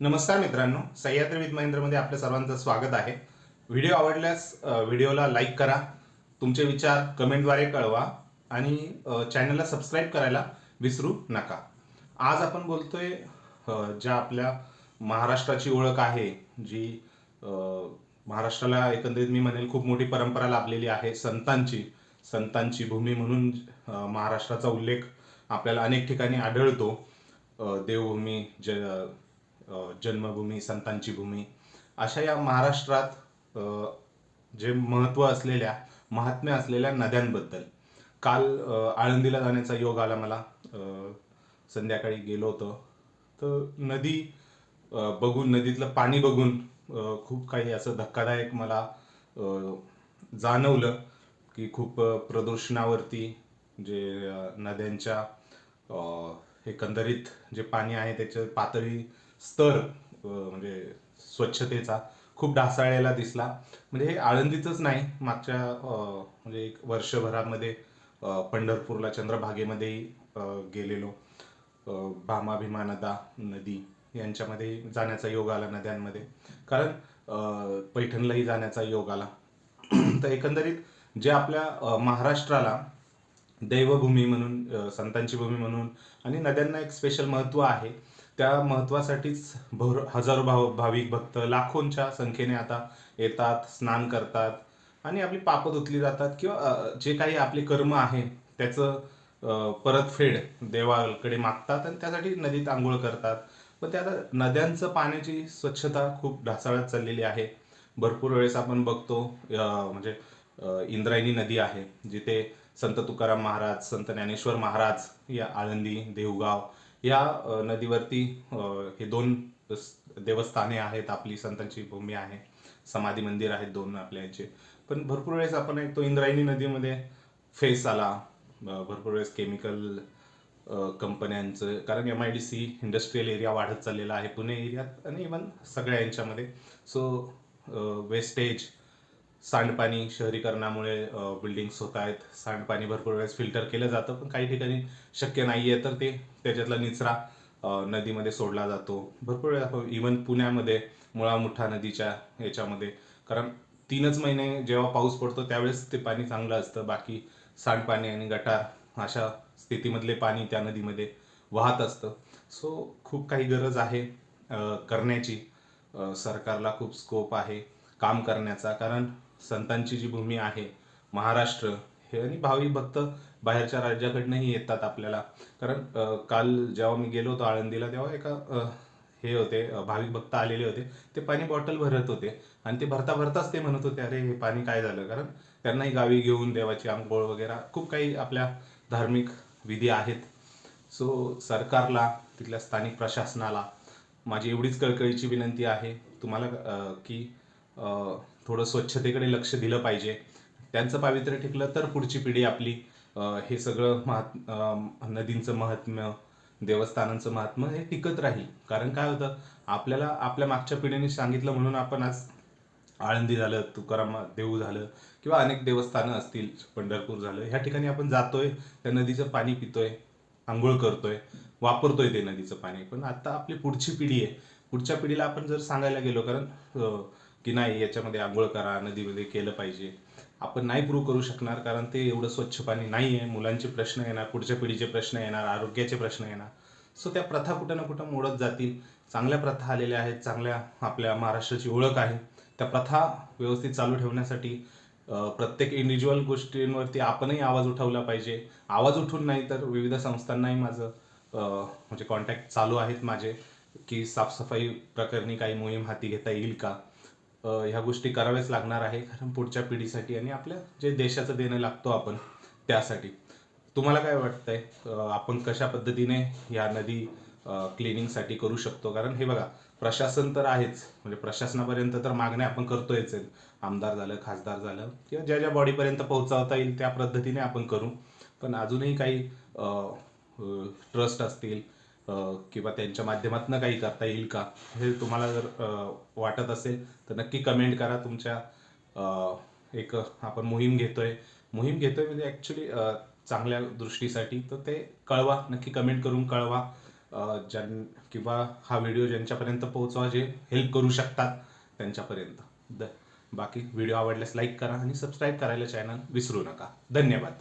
नमस्कार मित्रांनो सह्याद्री विथ महेंद्रमध्ये आपल्या सर्वांचं स्वागत आहे. व्हिडिओ आवडल्यास व्हिडिओला लाईक करा तुमचे विचार कमेंटद्वारे कळवा आणि चॅनलला सबस्क्राईब करायला विसरू नका. आज आपण बोलतोय ज्या आपल्या महाराष्ट्राची ओळख आहे जी महाराष्ट्राला एकंदरीत मी म्हणेल खूप मोठी परंपरा लाभलेली आहे संतांची. संतांची भूमी म्हणून महाराष्ट्राचा उल्लेख आपल्याला अनेक ठिकाणी आढळतो. देवभूमी ज जन्मभूमी संतांची भूमी अशा या महाराष्ट्रात जे महत्त्व असलेल्या महात्म्य असलेल्या नद्यांबद्दल. काल आळंदीला जाण्याचा योग आला मला. संध्याकाळी गेलो होतो. तर नदी बघून नदीतलं पाणी बघून खूप काही असं धक्कादायक मला जाणवलं की खूप प्रदूषणावरती जे नद्यांच्या एकंदरीत जे पाणी आहे त्याचे पातळी स्तर म्हणजे स्वच्छतेचा खूप ढासाळलेला दिसला. म्हणजे हे आळंदीचंच नाही मागच्या म्हणजे एक वर्षभरामध्ये पंढरपूरला चंद्रभागेमध्येही गेलेलो. अ, भामा नदा नदी यांच्यामध्ये जाण्याचा योग आला नद्यांमध्ये. कारण पैठणलाही जाण्याचा योग आला. तर एकंदरीत जे आपल्या महाराष्ट्राला दैवभूमी म्हणून संतांची भूमी म्हणून आणि नद्यांना एक स्पेशल महत्त्व आहे त्या महत्त्वासाठीच भर हजारो भाव भाविक भक्त लाखोंच्या संख्येने आता येतात स्नान करतात आणि आपली पापं धुतली जातात किंवा जे काही आपले कर्म आहे त्याचं परतफेड देवाकडे मागतात आणि त्यासाठी नदीत आंघोळ करतात. पण त्या आता नद्यांचं पाण्याची स्वच्छता खूप ढासाळत चाललेली आहे. भरपूर वेळेस आपण बघतो म्हणजे इंद्रायणी नदी आहे जिथे संत तुकाराम महाराज संत ज्ञानेश्वर महाराज या आळंदी देवगाव या नदीवरती हे दोन देवस्थाने आहेत. आपली संतांची भूमी आहे. समाधी मंदिर आहेत दोन आपल्या याचे. पण भरपूर वेळेस आपण ऐकतो इंद्रायणी नदीमध्ये फेस आला. भरपूर वेळेस केमिकल कंपन्यांचं कारण M I D C industrial area वाढत चाललेला आहे. पुणे एरियात आणि इवन सगळ्या यांच्यामध्ये. सो वेस्टेज सांडपाणी शहरीकरणामुळे बिल्डिंग्स होत आहेत. सांडपाणी भरपूर वेळेस फिल्टर केलं जातं पण काही ठिकाणी शक्य नाही आहे तर ते त्याच्यातला निचरा नदीमध्ये सोडला जातो. भरपूर वेळा हो, इवन पुण्यामध्ये मुळा मुठा नदीच्या याच्यामध्ये. कारण तीनच महिने जेव्हा पाऊस पडतो त्यावेळेस ते पाणी चांगलं असतं. बाकी सांडपाणी आणि गटार अशा स्थितीमधले पाणी त्या नदीमध्ये वाहत असतं. सो खूप काही गरज आहे करण्याची. सरकारला खूप स्कोप आहे काम करण्याचा. कारण संतांची जी भूमी आहे महाराष्ट्र हे आणि भाविक भक्त बाहेरच्या राज्याकडनंही येतात आपल्याला. कारण काल जेव्हा मी गेलो होतो आळंदीला तेव्हा एका हे होते भाविक भक्त आलेले होते. ते पाणी बॉटल भरत होते आणि ते भरता भरताच ते म्हणत होते अरे हे पाणी काय झालं? कारण त्यांनाही गावी घेऊन देवाची आंघोळ वगैरे खूप काही आपल्या धार्मिक विधी आहेत. सो सरकारला तिथल्या स्थानिक प्रशासनाला माझी एवढीच कळकळीची विनंती आहे. तुम्हाला की थोडं स्वच्छतेकडे लक्ष दिलं पाहिजे. त्यांचं पावित्र्य टिकलं तर पुढची पिढी आपली हे सगळं महात् नदींचं महात्म्य देवस्थानांचं महात्म हे टिकत राहील. कारण काय होतं आपल्याला आपल्या मागच्या पिढीने सांगितलं म्हणून आपण आज आळंदी झालं तुकाराम देऊ झालं किंवा अनेक देवस्थानं असतील पंढरपूर झालं ह्या ठिकाणी आपण जातोय त्या नदीचं पाणी पितोय आंघोळ करतोय वापरतोय ते नदीचं पाणी. पण आता आपली पुढची पिढी आहे. पुढच्या पिढीला आपण जर सांगायला गेलो कारण की नाही याच्यामध्ये आंघोळ करा नदीमध्ये केलं पाहिजे. आपण नाही प्रूव्ह करू शकणार कारण ते एवढं स्वच्छ पाणी नाही आहे मुलांचे प्रश्न येणार पुढच्या पिढीचे प्रश्न येणार आरोग्याचे प्रश्न येणार. सो त्या प्रथा कुठं ना कुठं मोडत जातील. चांगल्या प्रथा आलेल्या आहेत चांगल्या आपल्या महाराष्ट्राची ओळख आहे. त्या प्रथा व्यवस्थित चालू ठेवण्यासाठी प्रत्येक इंडिव्हिज्युअल गोष्टींवरती आपणही आवाज उठवला पाहिजे. आवाज उठून नाही तर विविध संस्थांनाही माझं म्हणजे कॉन्टॅक्ट चालू आहेत माझे. की साफसफाई प्रकरणी काही मोहीम हाती घेता येईल का? ह्या गोष्टी कराव्याच लागणार आहे कारण पुढच्या पिढीसाठी आणि आपल्या जे देशाचं देणं लागतो आपण त्यासाठी. तुम्हाला काय वाटतंय? आपण कशा पद्धतीने या नदी क्लिनिंगसाठी करू शकतो? कारण हे बघा प्रशासन तर आहेच. म्हणजे प्रशासनापर्यंत तर मागण्या आपण करतोयच. आमदार झालं खासदार झालं किंवा ज्या ज्या बॉडीपर्यंत पोहोचवता येईल त्या पद्धतीने आपण करू. पण अजूनही काही ट्रस्ट असतील किंवा त्यांच्या माध्यमातून काही करता येईल का? हे तुम्हाला जर वाटत असेल तर नक्की कमेंट करा. तुमच्या एक आपण मोहीम घेतोय. मोहीम घेतोय म्हणजे ॲक्च्युली चांगल्या दृष्टीसाठी. तर ते कळवा. नक्की कमेंट करून कळवा. ज्यां किंवा हा व्हिडिओ ज्यांच्यापर्यंत पोहोचवा जे हेल्प करू शकतात त्यांच्यापर्यंत. द बाकी व्हिडिओ आवडल्यास लाईक करा आणि सबस्क्राईब करायला चॅनल विसरू नका. धन्यवाद.